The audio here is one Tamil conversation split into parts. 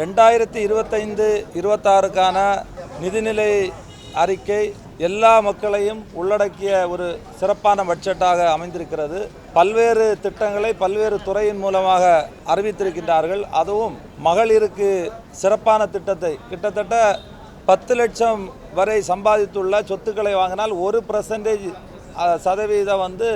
ரெண்டாயிரத்தி இருபத்தைந்து இருபத்தாறுக்கான நிதிநிலை அறிக்கை எல்லா மக்களையும் உள்ளடக்கிய ஒரு சிறப்பான பட்ஜெட்டாக அமைந்திருக்கிறது. பல்வேறு திட்டங்களை பல்வேறு துறையின் மூலமாக அறிவித்திருக்கின்றார்கள். அதுவும் மகளிருக்கு சிறப்பான திட்டத்தை. கிட்டத்தட்ட பத்து லட்சம் வரை சம்பாதித்துள்ள சொத்துக்களை வாங்கினால் ஒரு பர்சன்டேஜ் சதவீதம் வந்து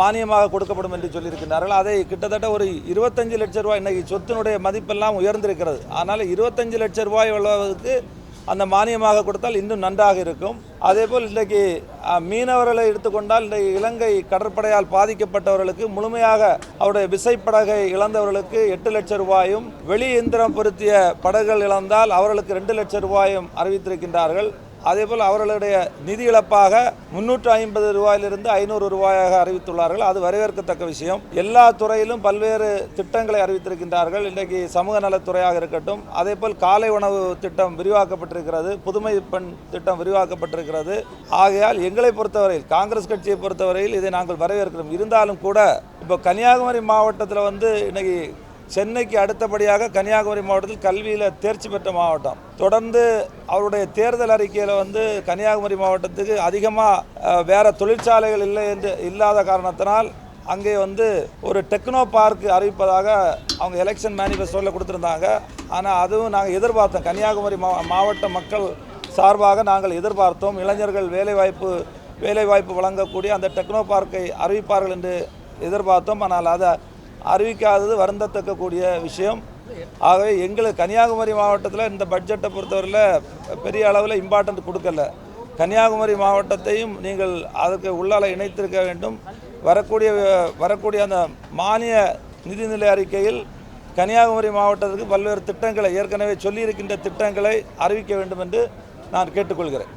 மானியமாக கொடுக்கப்படும் என்று சொல்லியிருக்கிறார்கள் அதை கிட்டத்தட்ட ஒரு இருபத்தஞ்சு லட்ச ரூபாய் இன்னைக்கு சொத்தினுடைய மதிப்பெல்லாம் உயர்ந்திருக்கிறது. அதனால் இருபத்தஞ்சு லட்சம் ரூபாய் உள்ளவருக்கு அந்த மானியமாக கொடுத்தால் இன்னும் நன்றாக இருக்கும். அதேபோல் இன்றைக்கு மீனவர்களை எடுத்துக்கொண்டால் இன்றைக்கு இலங்கை கடற்படையால் பாதிக்கப்பட்டவர்களுக்கு முழுமையாக அவருடைய விசைப்படகை இழந்தவர்களுக்கு எட்டு லட்சம் ரூபாயும் வெளி இயந்திரம் பொருத்திய படகுகள் இழந்தால் அவர்களுக்கு ரெண்டு லட்சம் ரூபாயும் அறிவித்திருக்கின்றார்கள். அதேபோல் அவர்களுடைய நிதி இழப்பாக முன்னூற்று ஐம்பது ரூபாயிலிருந்து ஐநூறு ரூபாயாக அறிவித்துள்ளார்கள். அது வரவேற்கத்தக்க விஷயம். எல்லா துறையிலும் பல்வேறு திட்டங்களை அறிவித்திருக்கின்றார்கள். இன்றைக்கு சமூக நலத்துறையாக இருக்கட்டும் அதேபோல் காலை உணவு திட்டம் விரிவாக்கப்பட்டிருக்கிறது புதுமை பெண் திட்டம் விரிவாக்கப்பட்டிருக்கிறது. ஆகையால் எங்களை பொறுத்தவரையில் காங்கிரஸ் கட்சியை பொறுத்தவரையில் இதை நாங்கள் வரவேற்கிறோம். இருந்தாலும் கூட இப்போ கன்னியாகுமரி மாவட்டத்தில் வந்து இன்னைக்கு சென்னைக்கு அடுத்தபடியாக கன்னியாகுமரி மாவட்டத்தில் கல்வியில் தேர்ச்சி பெற்ற மாவட்டம். தொடர்ந்து அவருடைய தேர்தல் அறிக்கையில் வந்து கன்னியாகுமரி மாவட்டத்துக்கு அதிகமாக வேறு தொழிற்சாலைகள் இல்லை என்று இல்லாத காரணத்தினால் அங்கே வந்து ஒரு டெக்னோ பார்க் அறிவிப்பதாக அவங்க எலெக்ஷன் மேனிஃபெஸ்டோவில் கொடுத்துருந்தாங்க. ஆனால் அதுவும் நாங்கள் எதிர்பார்த்தோம். கன்னியாகுமரி மா மாவட்ட மக்கள் சார்பாக நாங்கள் எதிர்பார்த்தோம். இளைஞர்கள் வேலைவாய்ப்பு வேலைவாய்ப்பு வழங்கக்கூடிய அந்த டெக்னோ பார்க்கை அறிவிப்பார்கள் என்று எதிர்பார்த்தோம். ஆனால் அதை அறிவிக்காதது வருந்தத்தக்கக்கூடிய விஷயம். ஆகவே எங்களுக்கு கன்னியாகுமரி மாவட்டத்தில் இந்த பட்ஜெட்டை பொறுத்தவரையில் பெரிய அளவில் இம்பார்ட்டன்ட் கொடுக்கல. கன்னியாகுமரி மாவட்டத்தையும் நீங்கள் அதற்கு உள்ளால இணைத்திருக்க வேண்டும். வரக்கூடிய வரக்கூடிய அந்த மானிய நிதிநிலை அறிக்கையில் கன்னியாகுமரி மாவட்டத்திற்கு பல்வேறு திட்டங்களை ஏற்கனவே சொல்லியிருக்கின்ற திட்டங்களை அறிவிக்க வேண்டும் என்று நான் கேட்டுக்கொள்கிறேன்.